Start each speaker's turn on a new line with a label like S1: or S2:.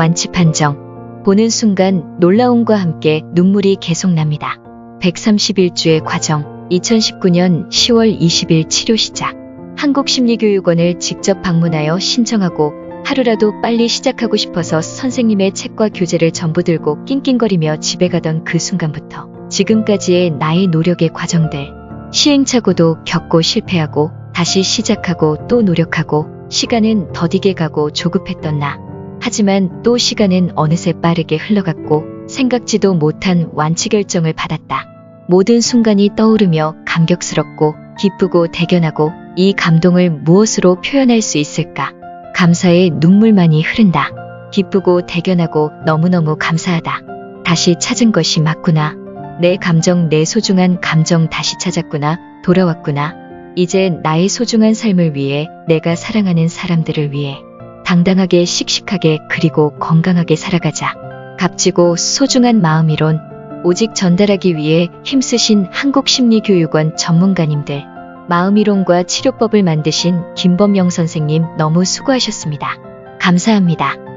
S1: 완치 판정. 보는 순간 놀라움과 함께 눈물이 계속 납니다. 131주의 과정. 2019년 10월 20일 치료 시작. 한국심리교육원을 직접 방문하여 신청하고 하루라도 빨리 시작하고 싶어서 선생님의 책과 교재를 전부 들고 낑낑거리며 집에 가던 그 순간부터 지금까지의 나의 노력의 과정들, 시행착오도 겪고 실패하고 다시 시작하고 또 노력하고 시간은 더디게 가고 조급했던 나. 하지만 또 시간은 어느새 빠르게 흘러갔고 생각지도 못한 완치 결정을 받았다. 모든 순간이 떠오르며 감격스럽고 기쁘고 대견하고 이 감동을 무엇으로 표현할 수 있을까? 감사의 눈물만이 흐른다. 기쁘고 대견하고 너무너무 감사하다. 다시 찾은 것이 맞구나. 내 감정, 내 소중한 감정 다시 찾았구나. 돌아왔구나. 이제 나의 소중한 삶을 위해 내가 사랑하는 사람들을 위해 당당하게 씩씩하게 그리고 건강하게 살아가자. 값지고 소중한 마음이론 오직 전달하기 위해 힘쓰신 한국심리교육원 전문가님들 마음이론과 치료법을 만드신 김범영 선생님 너무 수고하셨습니다. 감사합니다.